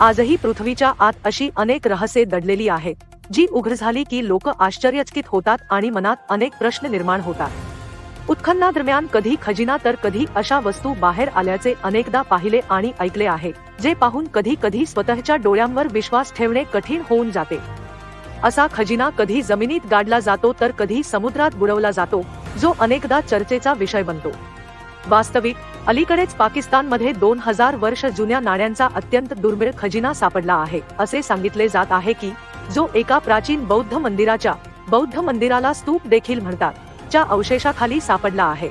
आजही पृथ्वीच्या आत अशी अनेक रहस्ये दडलेली आहेत जी उघड झाली की लोक आश्चर्यचकित होतात आणि मनात अनेक प्रश्न निर्माण होतात. उत्खननादरम्यान कधी खजिना तर कधी अशा वस्तू बाहेर आल्याचे अनेकदा पाहिले आणि ऐकले आहे जे पाहून कधी कधी स्वतःच्या डोळ्यांवर विश्वास ठेवणे कठीण होऊन जाते. असा खजिना कधी जमिनीत गाडला जातो तर कधी समुद्रात बुडवला जातो जो अनेकदा चर्चेचा विषय बनतो. वास्तविक अलीकडेच पाकिस्तानमध्ये दोन हजार वर्ष जुन्या नाण्यांचा अत्यंत दुर्मिळ खजिना सापडला आहे. असे सांगितले जात आहे की जो एका प्राचीन बौद्ध मंदिराच्या बौद्ध मंदिराला स्तूप देखील म्हणतात च्या अवशेषाखाली सापडला आहे.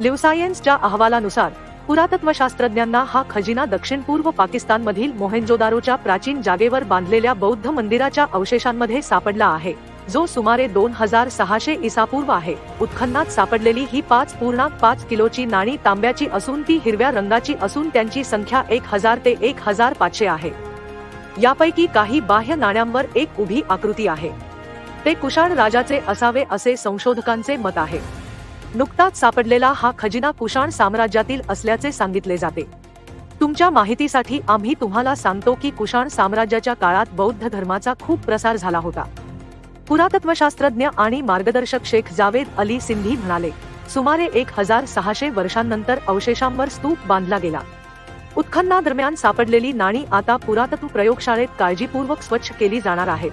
लिवसायन्सच्या अहवालानुसार पुरातत्वशास्त्रज्ञांना हा खजिना दक्षिण पूर्व पाकिस्तानमधील मोहेंजोदारोच्या प्राचीन जागेवर बांधलेल्या बौद्ध मंदिराच्या अवशेषांमध्ये सापडला आहे. जो सुमारे दोन हजार सहाशे इसापूर्व आहे. उत्खननात सापडलेली ही पाच पूर्णांक पाच किलोची नाणी तांब्याची असून ती हिरव्या रंगाची असून त्यांची संख्या एक हजार ते एक हजार पाचशे आहे. यापैकी काही बाह्य नाण्यांवर एक उभी आकृती आहे. ते कुशाण राजाचे असावे असे संशोधकांचे मत आहे. नुकताच सापडलेला हा खजिना कुशाण साम्राज्यातील असल्याचे सांगितले जाते. तुमच्या माहितीसाठी आम्ही तुम्हाला सांगतो की कुशाण साम्राज्याच्या काळात बौद्ध धर्माचा खूप प्रसार झाला होता. पुरातत्वशास्त्रज्ञ आणि मार्गदर्शक शेख जावेद अली सिंधी म्हणाले सुमारे एक हजार सहाशे वर्षांनंतर अवशेषांवर स्तूप बांधला गेला. उत्खननादरम्यान सापडलेली नाणी आता पुरातत्व प्रयोगशाळेत काळजीपूर्वक स्वच्छ केली जाणार आहेत.